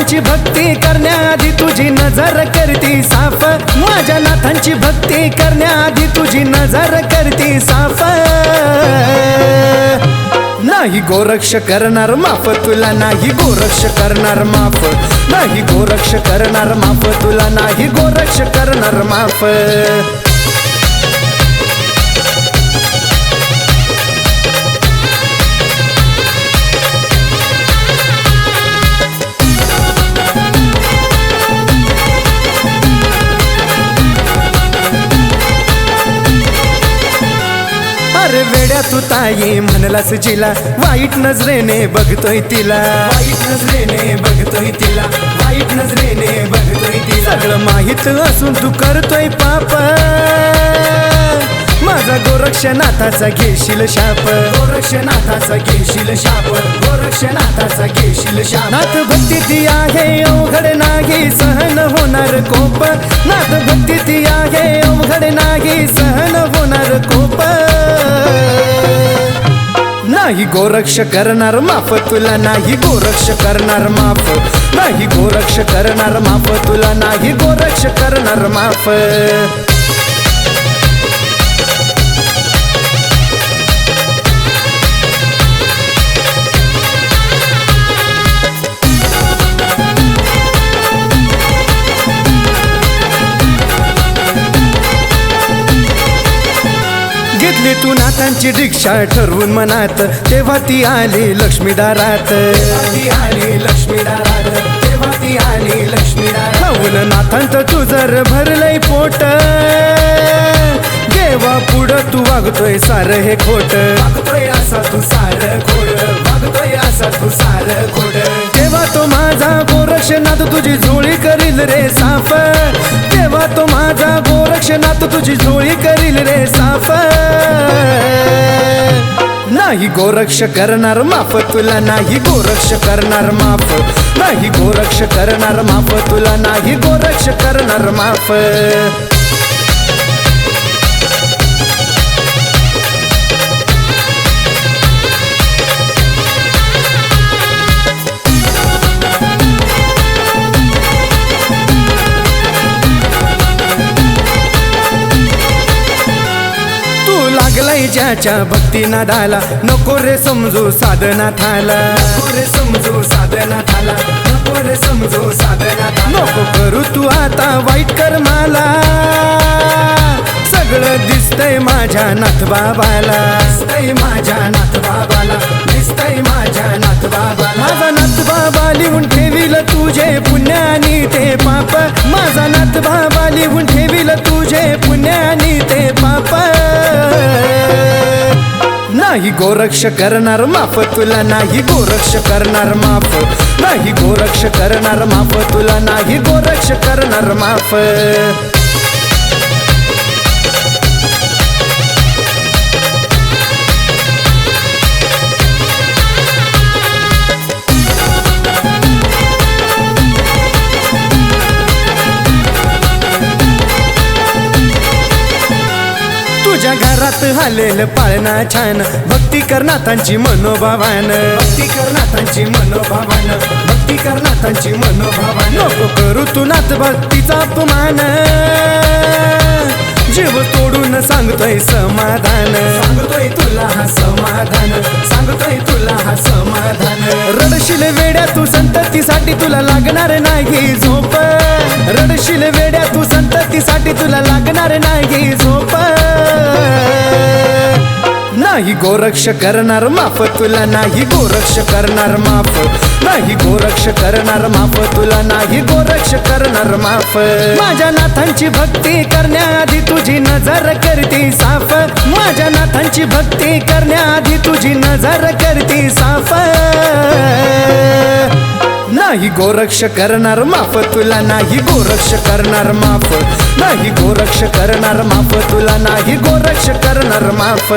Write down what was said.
नाथांची भक्ती करण्याआधी तुझी नजर करती साफ. माझ्या नाथांची भक्ती करण्याआधी तुझी नजर करती साफ. नाही गोरक्ष करणार माफ तुला नाही गोरक्ष करणार माफ. नाही गोरक्ष करणार माफ तुला नाही गोरक्ष करणार माफ. अरे वेड्या तू ताई म्हणलास जिला वाईट नजरेने बघतोय तिला. वाईट नजरेने बघतोय तिला वाईट नजरेने बघतोय तिला. सगळं माहीत असून तू करतोय पाप. माझा गोरक्षनाथाचा घेशील शाप. गोरक्षनाथाचा घेशील शाप. गोरक्षनाथाचा घेशील शाप. नाथ भक्ती ती आहे अवघड नाही सहन होणार कोप. नाथ भक्ती ती आहे अवघड नाही. नाही गोरक्ष करणार माफ तुला नाही गोरक्ष करणार माफ. नाही गोरक्ष करणार माफ तुला नाही गोरक्ष करणार माफ. तू नाथांची दीक्षा ठरवून मनात तेव्हा ती आली लक्ष्मीदारात ती आली लक्ष्मीदारात तेव्हा ती आली लक्ष्मी दारात. नाथांत तू जर भरलंय पोट. देवा पुढं तू वागतोय सार हे खोट. वागतोय असा तू सार खोड वागतोय असा तू सार खोड तेव्हा तो माझा गोरक्षनाथ तुझी झोळी करील रे साफ. तेव्हा तो माझा गोरक्षनाथ तुझी झोळी करील रे साफ. नाही गोरक्ष करणार माफ तुला नाही गोरक्ष करणार माफ. नाही गोरक्ष करणार माफ तुला नाही गोरक्ष करणार माफ. लागलाय ज्याच्या भक्ती नादाला नको रे समजू साधना थाला नको रे समजू साधना थाला नको रे समजू साधना नको करू तू आता वाईट कर मला सगळं दिसतंय माझ्या नाथ बाबाला दिसतंय माझ्या नाथ बाबाला दिसतंय माझ्या नाथ बाबाला माझा नाथ बाबा लिहून ठेवील तुझे पुण्यानी ते पाप. माझा नाथ बाबा लिहून ठेवील तुझे पुण्यानी ते नाही गोरक्ष करणार माफ तुला नाही गोरक्ष करणार माफ. नाही गोरक्ष करणार माफ तुला नाही गोरक्ष करणार माफ. तुझ्या घरात हालेल पाळणा छान. भक्ती करनाथांची मनोभावान. भक्ती करनाथांची मनोभावान. भक्ती करनाथांची मनोभावान. नको करू तू नाथ भक्तीचा अपमान. जीव तोडून सांगतोय समाधान. सांगतोय तुला हा समाधान. सांगतोय तुला हा समाधान. रडशील वेड्या तू संततीसाठी तुला लागणार नाही झोप. रडशील वेड्या तू संततीसाठी तुला लागणार नाही झोप. नाही गोरक्ष करणार माफ तुला नाही गोरक्ष करणार माफ. नाही गोरक्ष करणार माफ तुला नाही गोरक्ष करणार माफ. माझ्या नाथांची भक्ती करण्याआधी तुझी नजर करती साफ. माझ्या नाथांची भक्ती करण्याआधी तुझी नजर करती साफ. नाही गोरक्ष करणार माफ तुला नाही गोरक्ष करणार माफ. नाही गोरक्ष करणार माफ तुला नाही गोरक्ष करणार माफ.